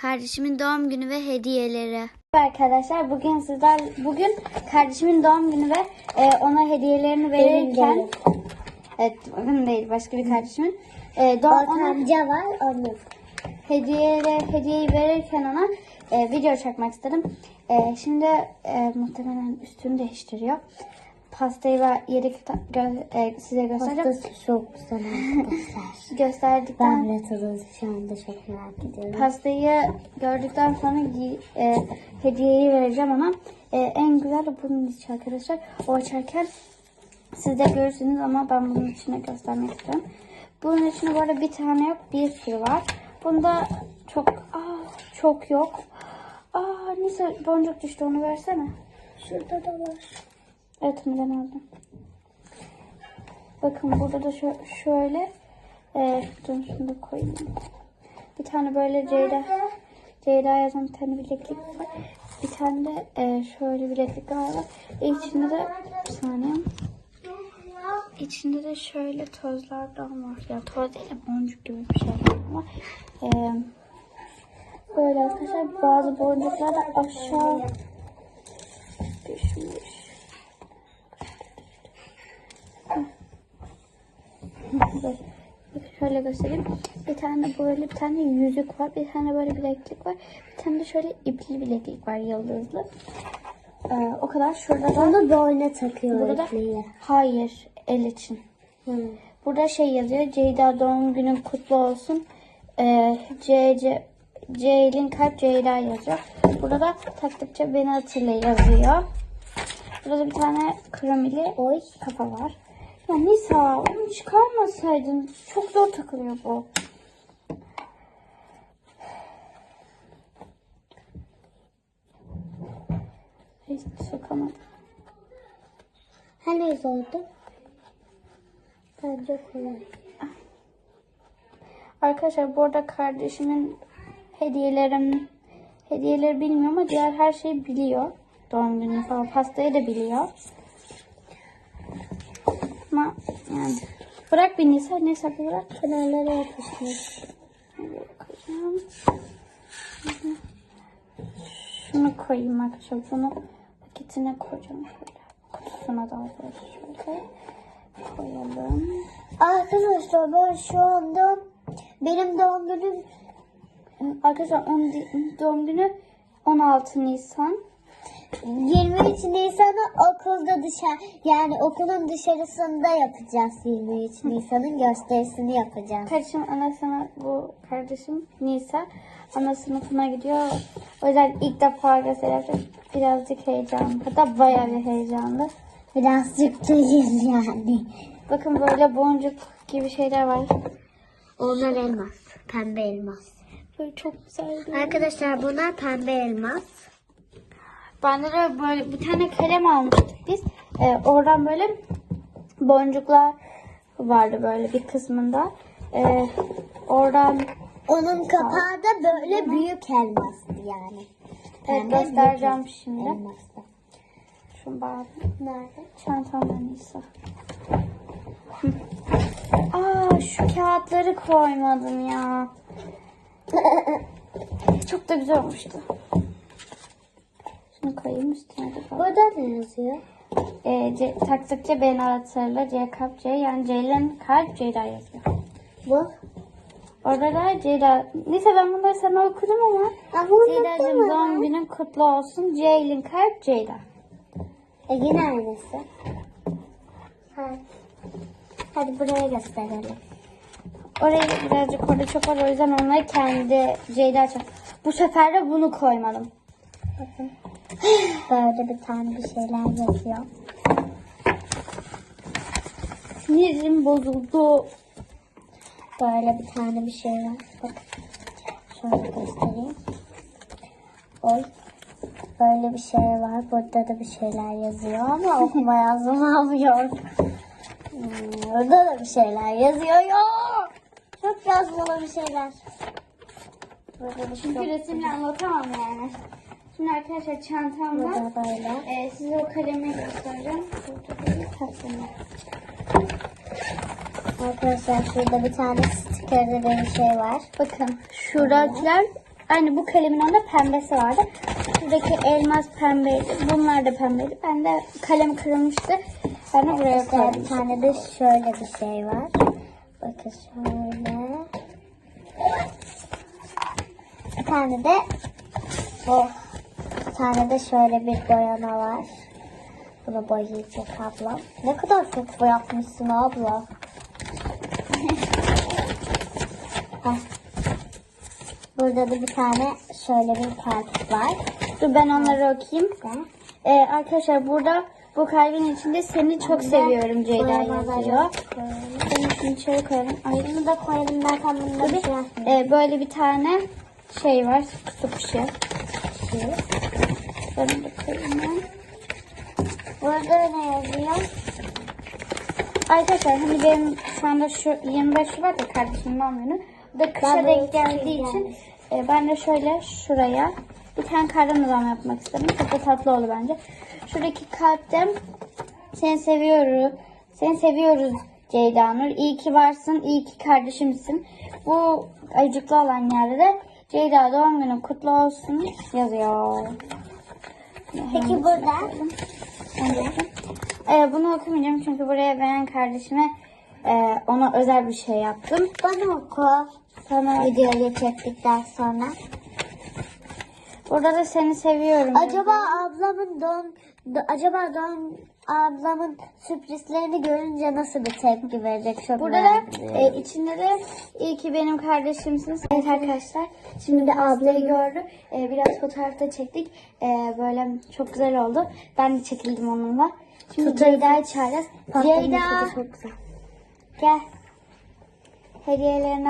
Kardeşimin doğum günü ve hediyeleri. Arkadaşlar bugün sizler bugün kardeşimin doğum günü ve e, ona hediyelerini verirken evet benim değil başka bir kardeşimin e, doğum ona amca var onun. hediyeyle hediyeyi verirken ona e, video çekmek istedim. E, şimdi e, muhtemelen üstünü değiştiriyor. Pastayı ve yeri gö- e, size göstereceğim. Pastası çok güzel arkadaşlar. Gösterdikten Ben de tadını şu anda çok merak ediyorum. Pastayı gördükten sonra e, hediyeyi vereceğim ona. E, en güzel bunun içi arkadaşlar. O açarken siz de görürsünüz ama ben bunun içine göstermek istiyorum. Bunun içinde bu arada bir tane yok bir sürü var. Bunda çok aa, çok yok. Aa neyse boncuk düştü onu versene. Şurada da var. Evet onu aldım. Bakın burada da şö- şöyle e, dur şunu da koyayım. Bir tane böyle Ceyda Ceyda yazan bir tane bileklik var. Bir tane de e, şöyle bileklikler var. İçinde de bir saniye. İçinde de şöyle tozlardan var. Ya toz değil de boncuk gibi bir şey var. E, böyle arkadaşlar bazı boncuklar da aşağı düşmüş. Şöyle göstereyim. Bir tane böyle bir tane yüzük var. Bir tane böyle bileklik var. Bir tane de şöyle ipli bileklik var yıldızlı. Ee, o kadar. Şurada da Onu boyna takıyor Burada da- ipliği. hayır el için. Hı. Burada şey yazıyor. Ceyda doğum günün kutlu olsun. Ee, C, C, Ceylin kalp Ceyda yazıyor. Burada da taktıkça beni hatırla yazıyor. Burada bir tane kromili Oy. kafa var. Ya Nisa onu çıkarmasaydın. Çok zor takılıyor bu. Hiç sokamadım. Hani zordu? Bence kolay. Arkadaşlar bu arada kardeşimin hediyelerim hediyeleri bilmiyor ama diğer her şeyi biliyor. Doğum günü falan pastayı da biliyor. Ama yani bırak bir Nisa Nisa bir bırak. Kenarlara koyacağım. Şunu koyayım arkadaşlar. Bunu paketine koyacağım şöyle. Kutusuna daha doğrusu şöyle koyalım. Arkadaşlar ben şu anda benim doğum günüm Arkadaşlar di- doğum günü 16 Nisan. 23 Nisan'ı okulda dışarı yani okulun dışarısında yapacağız 23 Nisan'ın gösterisini yapacağız. Kardeşim ana sınıf bu kardeşim Nisa ana sınıfına gidiyor. O yüzden ilk defa gösteri yapacak. Birazcık heyecanlı. Hatta bayağı bir heyecanlı. Birazcık değil yani. Bakın böyle boncuk gibi şeyler var. Onlar elmas. Pembe elmas. Böyle çok güzel. Arkadaşlar bunlar pembe elmas. Bende de böyle bir tane kalem almıştık biz. Ee, oradan böyle boncuklar vardı böyle bir kısmında. Ee, oradan Onun kapağı da böyle büyük elmastı yani. evet, Pembe göstereceğim şimdi. elmastı. Şunu bağlı. Nerede? Çantamda Nisa. Hı. Aa şu kağıtları koymadım ya. Çok da güzel olmuştu. Şunu koyayım üstüne de. Burada ne yazıyor? Ee, C, taktıkça beni hatırla. C kalp C yani Ceylin kalp Ceyda yazıyor. Bu. Orada da Ceyda. Neyse ben bunları sana okudum ama. Ama Ceyda'cığım doğum günün kutlu olsun. Ceylin kalp Ceyda. E yine aynısı. Ha. Hadi buraya gösterelim. Orayı birazcık orada çok var o yüzden onları kendi Ceyda çok. Bu sefer de bunu koymadım. Bakın. Böyle bir tane bir şeyler yazıyor. Sinirim bozuldu. Böyle bir tane bir şey var. Bak. Şöyle göstereyim. Oy. Böyle bir şey var. Burada da bir şeyler yazıyor ama okuma yazma almıyor. Hmm, Burada da bir şeyler yazıyor. Yok. Çok yazmalı bir şeyler. Şey Çünkü resimle anlatamam yani. Şimdi arkadaşlar çantamda e, size o kalemi göstereceğim. Arkadaşlar şurada bir tane stikerli bir şey var. Bakın şuradakiler aynı bu kalemin onda pembesi vardı. Şuradaki elmas pembeydi. Bunlar da pembeydi. Ben de kalem kırılmıştı. Ben de buraya koydum. bir tane de şöyle bir şey var. Bakın şöyle. Bir tane de oh, tane de şöyle bir boyama var. Bunu boyayacak ablam. Ne kadar çok boyatmışsın abla. Burada da bir tane şöyle bir kalp var. Dur ben onları okuyayım. Ve Ee, arkadaşlar burada bu kalbin içinde seni çok seviyorum Ceyda yazıyor. için şöyle koyalım. Ay, Bunu da koyalım zaten bunu da bir şey. Ee, böyle bir tane şey var. Kutu kuşu. Bunu ben. Burada ne yazıyor? Arkadaşlar hani benim şu anda şu 25 Şubat ya kardeşimin doğum günü. Bu da kışa denk geldiği için e, ben de şöyle şuraya bir tane kardan adam yapmak istedim. Çok da tatlı oldu bence. Şuradaki kalpte seni seviyoruz. Seni seviyoruz Ceyda Nur. İyi ki varsın. iyi ki kardeşimsin. Bu ayıcıklı olan yerde de Ceyda doğum günün kutlu olsun yazıyor. Peki burada? Ee, bunu okumayacağım çünkü buraya veren kardeşime e, ona özel bir şey yaptım. Bana oku. Sana Videoyu çektikten sonra. burada da seni seviyorum. Acaba ablamın doğum do- acaba doğum ablamın sürprizlerini görünce nasıl bir tepki verecek çok Burada da e, içinde de iyi ki benim kardeşimsiniz. Evet arkadaşlar şimdi de ablayı gördü. E, biraz fotoğrafta çektik. E, böyle çok güzel oldu. Ben de çekildim onunla. Şimdi Ceyda'yı çağıracağız. Ceyda çok güzel. gel. Hediyelerini